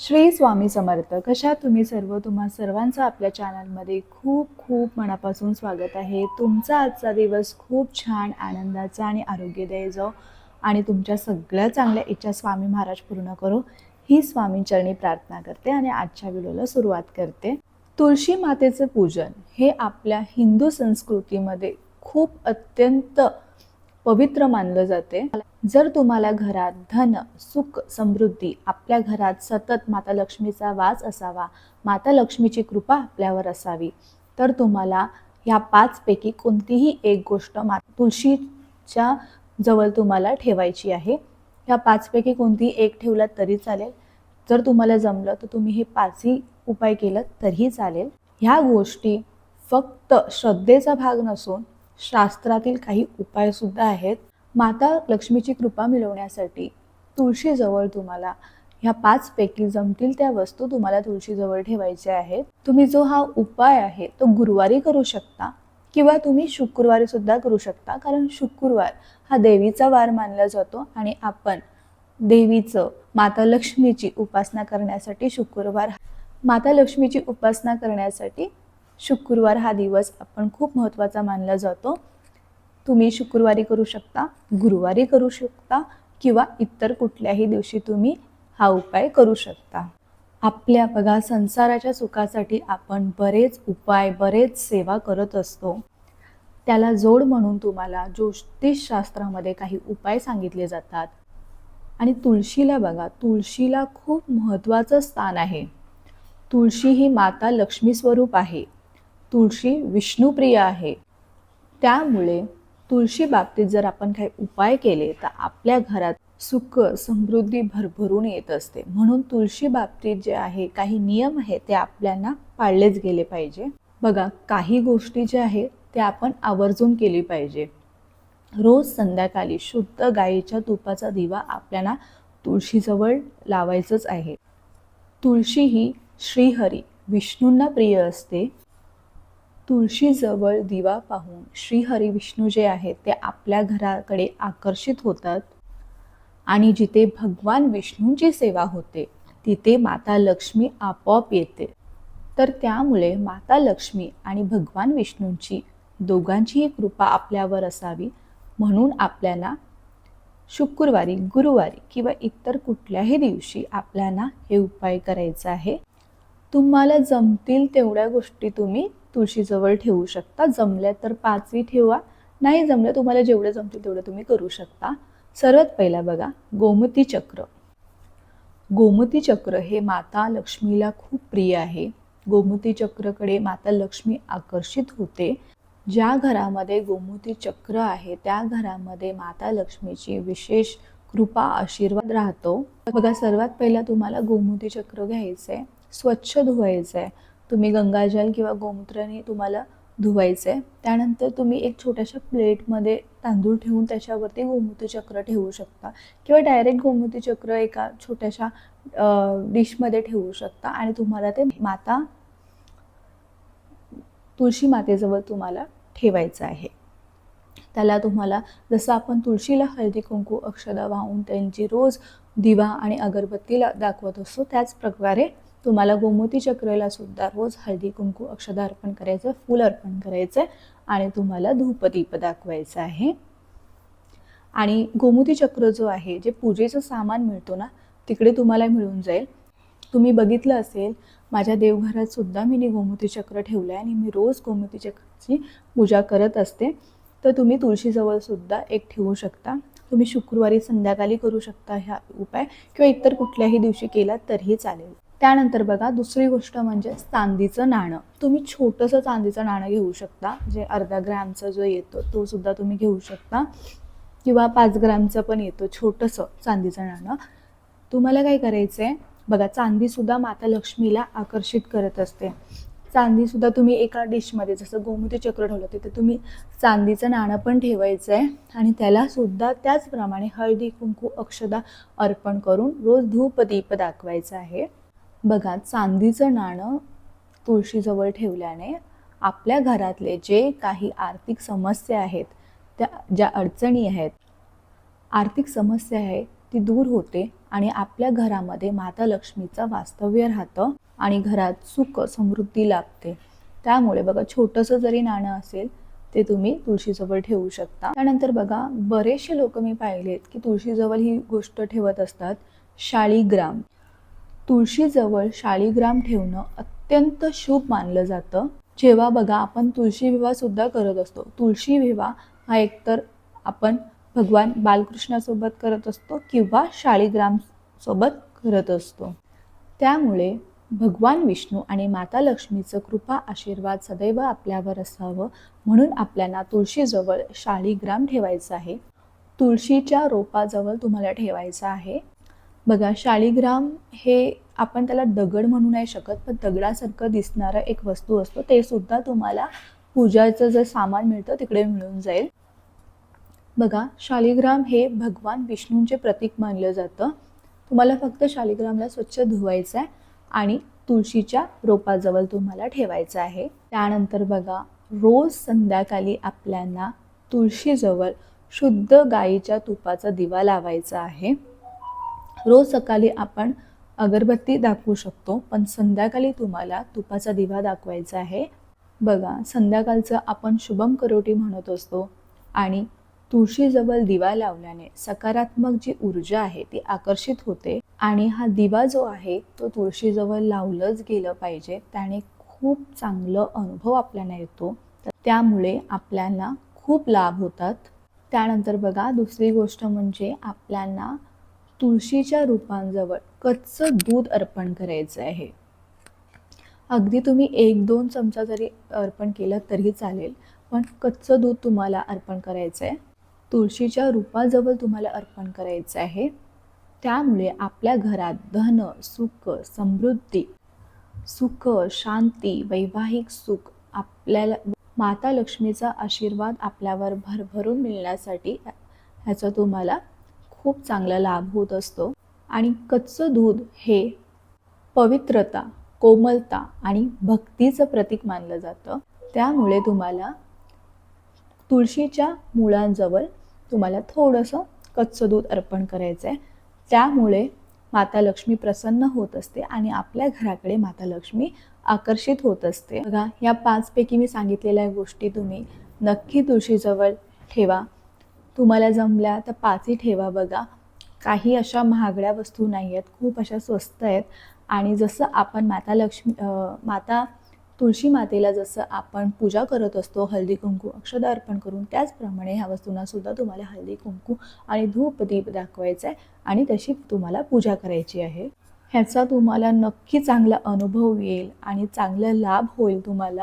श्री स्वामी समर्थ कशा तुम्ही सर्व? तुम्हा सर्वांचं आपल्या चॅनलमध्ये खूप खूप मनापासून स्वागत आहे. तुमचा आजचा दिवस खूप छान आनंदाचा आणि आरोग्यदायी जाओ आणि तुमच्या सगळ्या चांगल्या इच्छा स्वामी महाराज पूर्ण करो ही स्वामींचरणी प्रार्थना करते आणि आजच्या व्हिडिओला सुरुवात करते. तुळशी मातेचं पूजन हे आपल्या हिंदू संस्कृतीमध्ये खूप अत्यंत पवित्र मानलं जाते. जर तुम्हाला घरात धन सुख समृद्धी आपल्या घरात सतत माता लक्ष्मीचा वास असावा माता लक्ष्मीची कृपा आपल्यावर असावी तर तुम्हाला ह्या पाचपैकी कोणतीही एक गोष्ट मा तुळशीच्या जवळ तुम्हाला ठेवायची आहे. ह्या पाचपैकी कोणतीही एक ठेवलात तरी चालेल. जर तुम्हाला जमलं तर तुम्ही हे पाचही उपाय केलं तरीही चालेल. ह्या गोष्टी फक्त श्रद्धेचा भाग नसून शास्त्रातील काही उपायसुद्धा आहेत. माता लक्ष्मीची कृपा मिळवण्यासाठी तुळशीजवळ तुम्हाला ह्या पाचपैकी जमतील त्या वस्तू तुम्हाला तुळशीजवळ ठेवायच्या आहेत. तुम्ही जो हा उपाय आहे तो गुरुवारी करू शकता किंवा तुम्ही शुक्रवारी सुद्धा करू शकता. कारण शुक्रवार हा देवीचा वार मानला जातो आणि आपण देवीचं माता लक्ष्मीची उपासना करण्यासाठी शुक्रवार माता लक्ष्मीची उपासना करण्यासाठी शुक्रवार हा दिवस आपण खूप महत्त्वाचा मानला जातो. तुम्ही शुक्रवारी करू शकता गुरुवारी करू शकता किंवा इतर कुठल्याही दिवशी तुम्ही हा उपाय करू शकता. आपल्या बघा संसाराच्या सुखासाठी आपण बरेच उपाय बरेच सेवा करत असतो. त्याला जोड म्हणून तुम्हाला ज्योतिषशास्त्रामध्ये काही उपाय सांगितले जातात. आणि तुळशीला बघा तुळशीला खूप महत्त्वाचं स्थान आहे. तुळशी ही माता लक्ष्मी स्वरूप आहे. तुळशी विष्णुप्रिय आहे. त्यामुळे तुळशी बाबतीत जर आपण काही उपाय केले तर आपल्या घरात सुख समृद्धी भरभरून येत असते. म्हणून तुळशी बाबतीत जे आहे काही नियम आहे ते आपल्याला पाळलेच गेले पाहिजे. बघा काही गोष्टी ज्या आहेत त्या आपण आवर्जून केली पाहिजे. रोज संध्याकाळी शुद्ध गाईच्या तुपाचा दिवा आपल्याला तुळशीजवळ लावायचंच आहे. तुळशी ही श्रीहरी विष्णूंना प्रिय असते. तुळशीजवळ दिवा पाहून श्रीहरी विष्णू जे आहेत ते आपल्या घराकडे आकर्षित होतात. आणि जिथे भगवान विष्णूंची सेवा होते तिथे माता लक्ष्मी आपोआप येते. तर त्यामुळे माता लक्ष्मी आणि भगवान विष्णूंची दोघांचीही कृपा आपल्यावर असावी म्हणून आपल्याला शुक्रवारी गुरुवारी किंवा इतर कुठल्याही दिवशी आपल्याला हे उपाय करायचा आहे. तुम्हाला जमतील तेवढ्या गोष्टी तुम्ही तुळशीजवळ ठेवू शकता. जमल्या तर पाचवी ठेवा. नाही जमलं तुम्हाला जेवढं जमतील तेवढं तुम्ही करू शकता. सर्वात पहिला बघा गोमती चक्र. गोमती चक्र हे माता लक्ष्मीला खूप प्रिय आहे. गोमती चक्रकडे माता लक्ष्मी आकर्षित होते. ज्या घरामध्ये गोमती चक्र आहे त्या घरामध्ये माता लक्ष्मीची विशेष कृपा आशीर्वाद राहतो. बघा सर्वात पहिला तुम्हाला गोमती चक्र घ्यायचं आहे स्वच्छ धुवायचं आहे तुम्ही गंगाजल किंवा गोमूत्राने तुम्हाला धुवायचं आहे त्यानंतर तुम्ही एक छोट्याशा प्लेटमध्ये तांदूळ ठेवून त्याच्यावरती गोमूती चक्र ठेवू शकता. किंवा डायरेक्ट गोमूती चक्र एका छोट्याशा डिशमध्ये ठेवू शकता. आणि तुम्हाला ते माता तुळशी मातेजवळ तुम्हाला ठेवायचं आहे. त्याला तुम्हाला जसं आपण तुळशीला हळदी कुंकू अक्षदा वाहून त्यांची रोज दिवा आणि अगरबत्तीला दाखवत असतो त्याच प्रकारे तुम्हाला गोमती चक्रेला सुद्धा रोज हळदी कुंकू अक्षदा अर्पण करायचं फूल अर्पण करायचं आणि तुम्हाला धूपदीप दाखवायचं आहे. आणि गोमती चक्र जो आहे जे पूजेचं सामान मिळतो ना तिकडे तुम्हाला मिळून जाईल. तुम्ही बघितलं असेल माझ्या देवघरात सुद्धा मी गोमती चक्र ठेवलं आहे आणि मी रोज गोमती चक्राची पूजा करत असते. तर तुम्ही तुळशीजवळ सुद्धा एक ठेवू शकता. तुम्ही शुक्रवारी संध्याकाळी करू शकता ह्या उपाय किंवा इतर कुठल्याही दिवशी केला तरीही चालेल. त्यानंतर बघा दुसरी गोष्ट म्हणजे चांदीचं नाणं. तुम्ही छोटंसं चांदीचं नाणं घेऊ शकता. जे अर्धा ग्रॅमचं जो येतो तो सुद्धा तुम्ही घेऊ शकता. किंवा पाच ग्रॅमचं पण येतो छोटंसं चांदीचं नाणं. तुम्हाला काय करायचं आहे बघा चांदीसुद्धा माता लक्ष्मीला आकर्षित करत असते. चांदीसुद्धा तुम्ही एका डिशमध्ये जसं गोमती चक्र ठेवलं तिथे तुम्ही चांदीचं नाणं पण ठेवायचं आहे आणि त्यालासुद्धा त्याचप्रमाणे हळदी कुंकू अक्षदा अर्पण करून रोज धूप दीप दाखवायचं आहे. बघा चांदीचं नाणं तुळशीजवळ ठेवल्याने आपल्या घरातले जे काही आर्थिक समस्या आहेत त्या ज्या अडचणी आहेत आर्थिक समस्या आहे ती दूर होते आणि आपल्या घरामध्ये माता लक्ष्मीचं वास्तव्य राहतं आणि घरात सुख समृद्धी लाभते. त्यामुळे बघा छोटंसं जरी नाणं असेल ते तुम्ही तुळशीजवळ ठेवू शकता. त्यानंतर बघा बरेचसे लोक मी पाहिलेत की तुळशीजवळ ही गोष्ट ठेवत असतात शाळीग्राम. तुळशीजवळ शाळीग्राम ठेवणं अत्यंत शुभ मानलं जातं. जेव्हा बघा आपण तुळशी विवाह सुद्धा करत असतो. तुळशी विवाह हा एकतर आपण भगवान बालकृष्णासोबत करत असतो किंवा शाळीग्राम सोबत करत असतो. त्यामुळे भगवान विष्णू आणि माता लक्ष्मीचं कृपा आशीर्वाद सदैव आपल्यावर असावं म्हणून आपल्याला तुळशीजवळ शाळीग्राम ठेवायचं आहे. तुळशीच्या रोपाजवळ तुम्हाला ठेवायचं आहे. बघा शाळीग्राम हे आपण त्याला दगड म्हणू नाही शकत पण दगडासारखं दिसणारं एक वस्तू असतो. ते सुद्धा तुम्हाला पूजाचं जे सामान मिळतं तिकडे मिळून जाईल. बघा शालिग्राम हे भगवान विष्णूंचे प्रतीक मानलं जातं. तुम्हाला फक्त शालिग्रामला स्वच्छ धुवायचं आहे आणि तुळशीच्या रोपाजवळ तुम्हाला ठेवायचं आहे. त्यानंतर बघा रोज संध्याकाळी आपल्याला तुळशीजवळ शुद्ध गाईच्या तुपाचा दिवा लावायचा आहे. रोज सकाळी आपण अगरबत्ती दाखवू शकतो पण संध्याकाळी तुम्हाला तुपाचा दिवा दाखवायचा आहे. बघा संध्याकाळचं आपण शुभम करोटी म्हणत असतो आणि तुळशीजवळ दिवा लावल्याने सकारात्मक जी ऊर्जा आहे ती आकर्षित होते आणि हा दिवा जो आहे तो तुळशीजवळ लावलंच गेलं पाहिजे. त्याने खूप चांगलं अनुभव आपल्याला येतो. तर त्यामुळे आपल्याला खूप लाभ होतात. त्यानंतर बघा दुसरी गोष्ट म्हणजे आपल्याला तुळशीच्या रूपांजवळ कच्चं दूध अर्पण करायचं आहे. अगदी तुम्ही एक दोन चमचा जरी अर्पण केलं तरी चालेल पण कच्चं दूध तुम्हाला अर्पण करायचं आहे. तुळशीच्या रूपाजवळ तुम्हाला अर्पण करायचं आहे. त्यामुळे आपल्या घरात धन सुख समृद्धी सुख शांती वैवाहिक सुख आपल्याला माता लक्ष्मीचा आशीर्वाद आपल्यावर भरभरून मिळण्यासाठी ह्याचा तुम्हाला खूप चांगला लाभ होत असतो. आणि कच्चं दूध हे पवित्रता कोमलता आणि भक्तीचं प्रतीक मानलं जातं. त्यामुळे तुम्हाला तुळशीच्या मुळांजवळ तुम्हाला थोडंसं कच्चं दूध अर्पण करायचं आहे त्यामुळे माता लक्ष्मी प्रसन्न होत असते आणि आपल्या घराकडे माता लक्ष्मी आकर्षित होत असते. बघा या पाचपैकी मी सांगितलेल्या गोष्टी तुम्ही नक्की तुळशीजवळ ठेवा. तुम्हाला जमल्या तर पाचही ठेवा बघा. काही अशा महागड्या वस्तू नाही आहेत खूप अशा स्वस्त आहेत. आणि जसं आपण माता लक्ष्मी माता तुळशी मातेला जसं आपण पूजा करत असतो हळदी कुंकू अक्षदा अर्पण करून त्याचप्रमाणे ह्या वस्तूंना सुद्धा तुम्हाला हळदी कुंकू आणि धूप दीप दाखवायचा आहे आणि तशी तुम्हाला पूजा करायची आहे. ह्याचा तुम्हाला नक्की चांगला अनुभव येईल आणि चांगला लाभ होईल तुम्हाला.